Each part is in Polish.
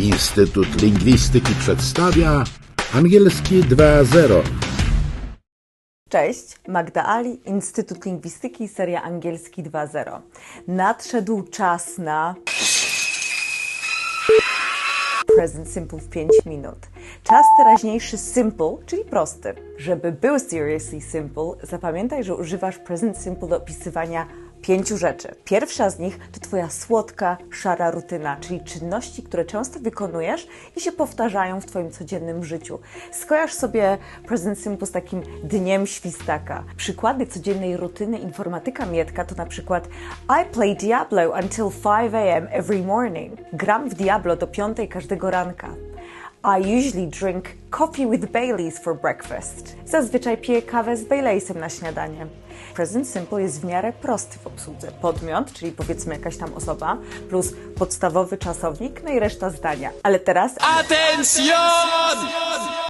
Instytut Lingwistyki przedstawia angielski 2.0. Cześć, Magda Ali, Instytut Lingwistyki, seria angielski 2.0. Nadszedł czas na present simple w 5 minut. Czas teraźniejszy simple, czyli prosty. Żeby był seriously simple, zapamiętaj, że używasz present simple do opisywania pięciu rzeczy. Pierwsza z nich to Twoja słodka, szara rutyna, czyli czynności, które często wykonujesz i się powtarzają w Twoim codziennym życiu. Skojarz sobie present simple z takim dniem świstaka. Przykłady codziennej rutyny informatyka Mietka to na przykład I play Diablo until 5 a.m. every morning. Gram w Diablo do 5 każdego ranka. I usually drink coffee with Baileys for breakfast. Zazwyczaj piję kawę z Baileysem na śniadanie. Present Simple jest w miarę prosty w obsłudze. Podmiot, czyli powiedzmy jakaś tam osoba, plus podstawowy czasownik, no i reszta zdania. Ale teraz ¡Atención!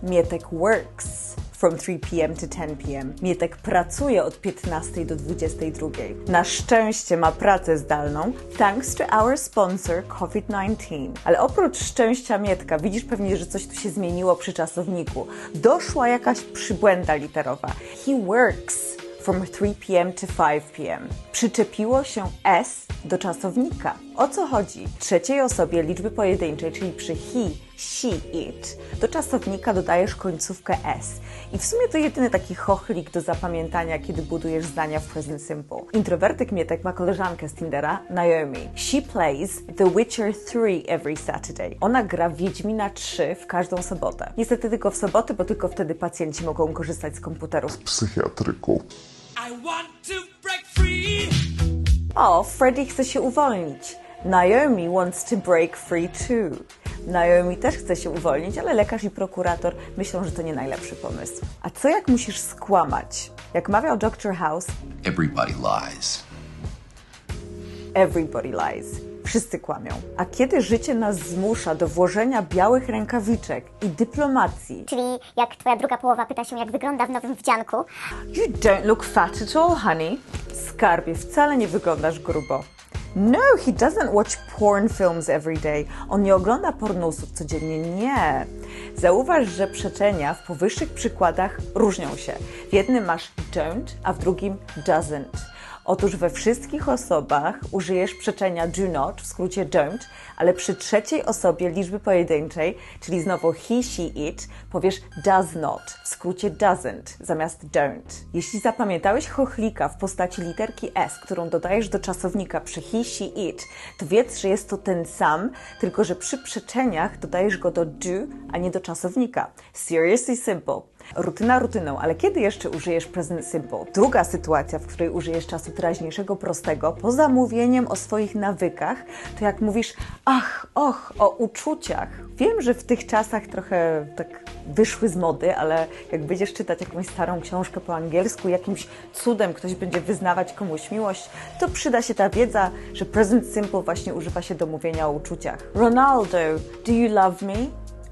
Mietek works from 3 p.m. to 10 p.m. Mietek pracuje od 15 do 22. Na szczęście ma pracę zdalną, thanks to our sponsor COVID-19. Ale oprócz szczęścia Mietka, widzisz pewnie, że coś tu się zmieniło przy czasowniku. Doszła jakaś przybłęda literowa. He works from 3 p.m. to 5 p.m. Przyczepiło się s do czasownika. O co chodzi? W trzeciej osobie liczby pojedynczej, czyli przy he, she, it, do czasownika dodajesz końcówkę s. I w sumie to jedyny taki chochlik do zapamiętania, kiedy budujesz zdania w present simple. Introwertyk Mietek ma koleżankę z Tindera, Naomi. She plays The Witcher 3 every Saturday. Ona gra Wiedźmina 3 w każdą sobotę. Niestety tylko w soboty, bo tylko wtedy pacjenci mogą korzystać z komputerów. psychiatryku. I want to. O, Freddy chce się uwolnić. Naomi wants to break free too. Naomi też chce się uwolnić, ale lekarz i prokurator myślą, że to nie najlepszy pomysł. A co jak musisz skłamać? Jak mawiał Dr. House, Everybody lies. everybody lies. Wszyscy kłamią. A kiedy życie nas zmusza do włożenia białych rękawiczek i dyplomacji, Czyli jak twoja druga połowa pyta się, jak wygląda w nowym wdzianku, You don't look fat at all, honey. Skarbie, wcale nie wyglądasz grubo. No, he doesn't watch porn films every day. On nie ogląda pornusów codziennie, nie. Zauważ, że przeczenia w powyższych przykładach różnią się. W jednym masz don't, a w drugim doesn't. Otóż we wszystkich osobach użyjesz przeczenia do not, w skrócie don't, ale przy trzeciej osobie liczby pojedynczej, czyli znowu he, she, it, powiesz does not, w skrócie doesn't, zamiast don't. Jeśli zapamiętałeś chochlika w postaci literki S, którą dodajesz do czasownika przy he, she, it, to wiedz, że jest to ten sam, tylko że przy przeczeniach dodajesz go do do, a nie do czasownika. Seriously simple. Rutyna rutyną, ale kiedy jeszcze użyjesz present simple? Druga sytuacja, w której użyjesz czasu teraźniejszego prostego, poza mówieniem o swoich nawykach, to jak mówisz ach, och, o uczuciach. Wiem, że w tych czasach trochę tak wyszły z mody, ale jak będziesz czytać jakąś starą książkę po angielsku, jakimś cudem ktoś będzie wyznawać komuś miłość, to przyda się ta wiedza, że present simple właśnie używa się do mówienia o uczuciach. Ronaldo, do you love me?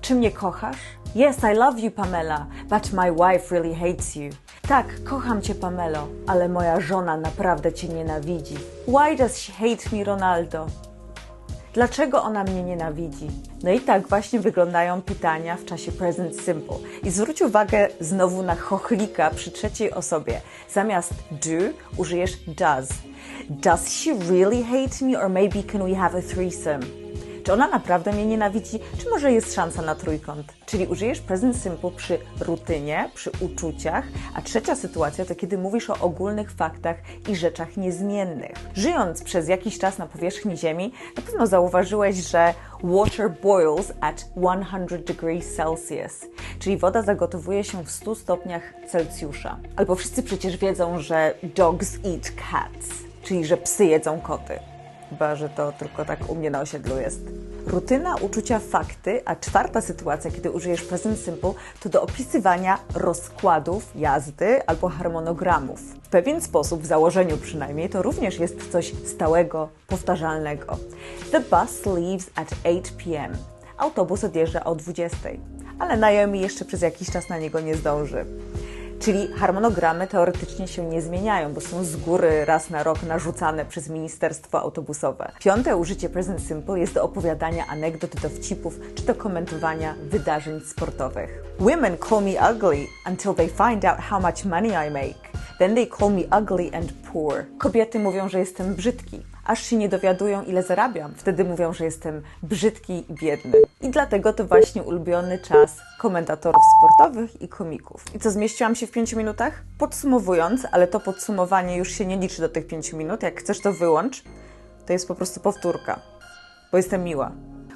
Czy mnie kochasz? Yes, I love you, Pamela, but my wife really hates you. Tak, kocham cię, Pamelo, ale moja żona naprawdę cię nienawidzi. Why does she hate me, Ronaldo? Dlaczego ona mnie nienawidzi? No i tak właśnie wyglądają pytania w czasie present simple. I zwróć uwagę znowu na chochlika przy trzeciej osobie. Zamiast do użyjesz does. Does she really hate me or maybe can we have a threesome? Czy ona naprawdę mnie nienawidzi, czy może jest szansa na trójkąt? Czyli użyjesz present simple przy rutynie, przy uczuciach, a trzecia sytuacja to kiedy mówisz o ogólnych faktach i rzeczach niezmiennych. Żyjąc przez jakiś czas na powierzchni Ziemi, na pewno zauważyłeś, że water boils at 100 degrees Celsius, czyli woda zagotowuje się w 100 stopniach Celsjusza. Albo wszyscy przecież wiedzą, że dogs eat cats, czyli że psy jedzą koty. Chyba, że to tylko tak u mnie na osiedlu jest. Rutyna, uczucia, fakty, a czwarta sytuacja, kiedy użyjesz present simple, to do opisywania rozkładów jazdy albo harmonogramów. W pewien sposób, w założeniu przynajmniej, to również jest coś stałego, powtarzalnego. The bus leaves at 8 p.m. Autobus odjeżdża o 20, ale Naomi jeszcze przez jakiś czas na niego nie zdąży. Czyli harmonogramy teoretycznie się nie zmieniają, bo są z góry raz na rok narzucane przez ministerstwo autobusowe. Piąte użycie present simple jest do opowiadania anegdot, dowcipów czy do komentowania wydarzeń sportowych. Women call me ugly until they find out how much money I make. Then they call me ugly and poor. Kobiety mówią, że jestem brzydki, aż się nie dowiadują, ile zarabiam. Wtedy mówią, że jestem brzydki i biedny. I dlatego to właśnie ulubiony czas komentatorów sportowych i komików. I co, zmieściłam się w pięciu minutach? Podsumowując, ale to podsumowanie już się nie liczy do tych pięciu minut, jak chcesz to wyłącz, to jest po prostu powtórka, bo jestem miła.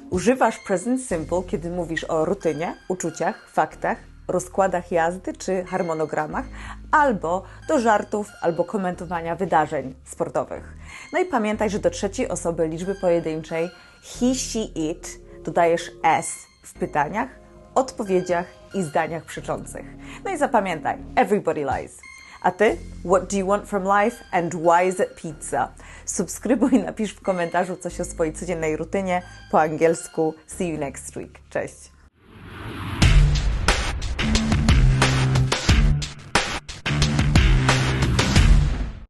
Używasz present simple, kiedy mówisz o rutynie, uczuciach, faktach, rozkładach jazdy czy harmonogramach, albo do żartów, albo komentowania wydarzeń sportowych. No i pamiętaj, że do trzeciej osoby liczby pojedynczej he, she, it dodajesz s w pytaniach, odpowiedziach i zdaniach przeczących. No i zapamiętaj, everybody lies. A ty? What do you want from life and why is it pizza? Subskrybuj, napisz w komentarzu coś o swojej codziennej rutynie po angielsku. See you next week. Cześć!